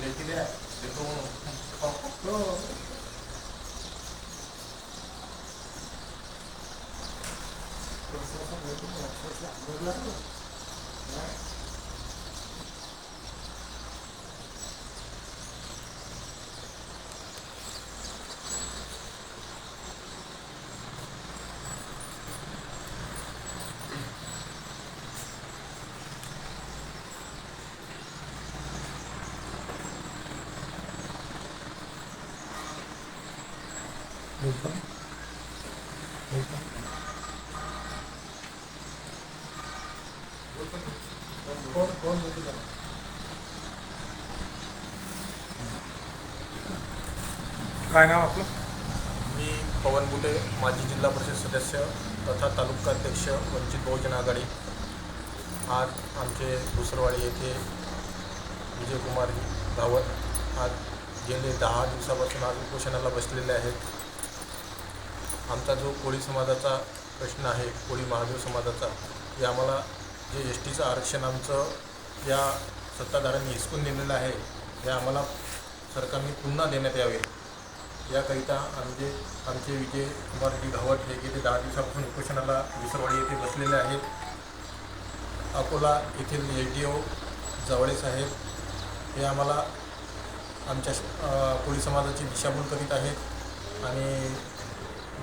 लेखी द्या देतो म्हणून हो काय नाव आपलं? मी पवन बुटे माजी जिल्हा परिषद सदस्य तथा तालुकाध्यक्ष वंचित बहुजन आघाडी. आज आमचे दुसरवाडी येथे विजयकुमार रावत आज गेले दहा दिवसापासून आज उपोषणाला बसलेले आहेत. आमचा जो कोळी समाजाचा प्रश्न आहे कोळी महादेव समाजाचा हे आम्हाला जे एस टीचं आरक्षण आमचं या सत्ताधाऱ्यांनी हिसकून दिलेलं आहे हे आम्हाला सरकारने पुन्हा देण्यात यावे. याकरिता आमचे आमचे विजय कुमारजी घावट हे गेले दहा दिवसापासून उपोषणाला विसरवाडी येथे बसलेले आहेत. अकोला येथील एच डी ओ जवळे साहेब हे आम्हाला आमच्या कोळी समाजाची दिशाभूल करीत आहेत आणि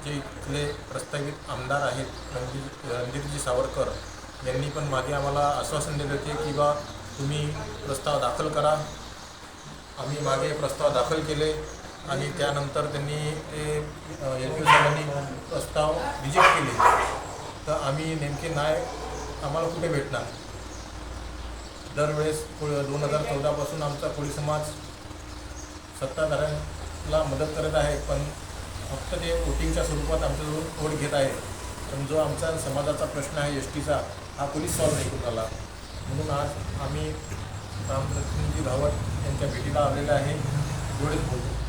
जे इथले प्रस्तावित आमदार आहेत रणजित रणजितजी सावरकर यांनी पण मागे आम्हाला आश्वासन दिले होते की बा तुम्ही प्रस्ताव दाखल करा. आम्ही मागे प्रस्ताव दाखल केले आणि त्यानंतर त्यांनी ते एल पी साहेबांनी प्रस्ताव रिजेक्ट केले. तर आम्ही नेमके नाही आम्हाला कुठे भेटणार? दरवेळेस दोन हजार चौदापासून आमचा कोळी समाज सत्ताधाऱ्यांना मदत करत आहे पण फक्त ते वोटिंगच्या स्वरूपात आमच्याजवळून वोट घेत आहे पण जो आमचा समाजाचा प्रश्न आहे एस टीचा हा कोणीच सॉल्व नाही करून आला म्हणून आज आम्ही रामलक्ष्मीजी रावत यांच्या भेटीला आलेलं आहे. एवढेच बोलतो.